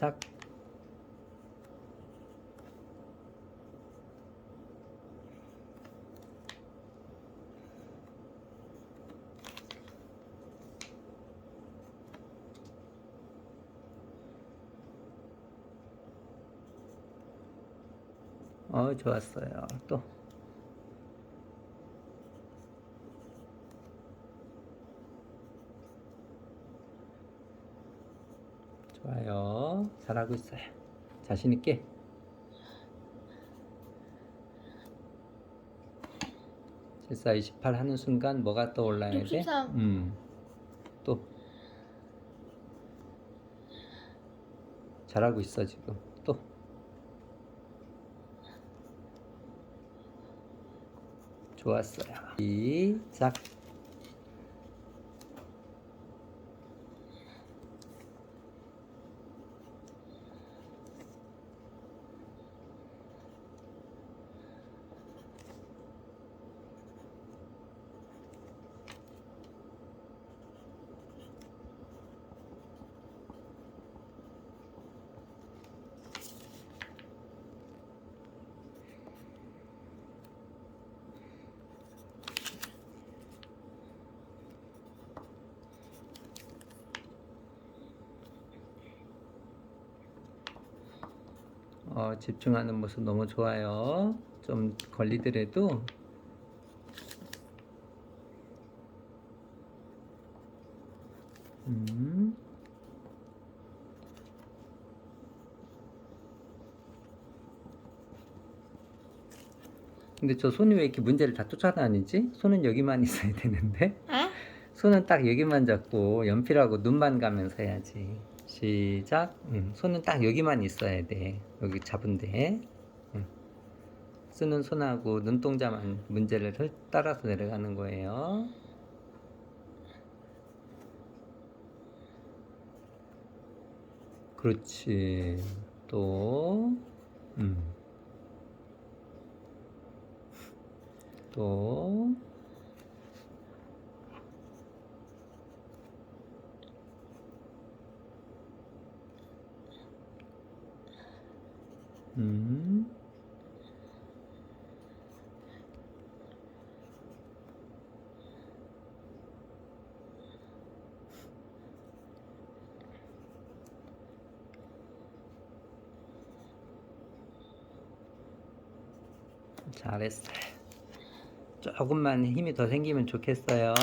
시작. 어, 좋았어요. 또. 좋아요. 잘하고 있어요. 자신 있게. 실사 28 하는 순간 뭐가 떠올라야 돼? 63. 음. 또. 잘하고 있어 지금. 또. 좋았어요. 시작. 어, 집중하는 모습 너무 좋아요. 좀 걸리더라도 음. 근데 저 손이 왜 이렇게 문제를 다 쫓아다니지? 손은 여기만 있어야 되는데 아? 손은 딱 여기만 잡고 연필하고 눈만 가면서 해야지. 시작. 음, 손은 딱 여기만 있어야 돼. 여기 잡은데. 음. 쓰는 손하고 눈동자만 문제를 흘- 따라서 내려가는 거예요. 그렇지. 또, 음. 또, 음. 잘했어요. 조금만 힘이 더 생기면 좋겠어요.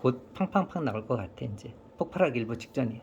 곧 팡팡팡 나올 것 같아 이제 폭발하기 일보 직전이야.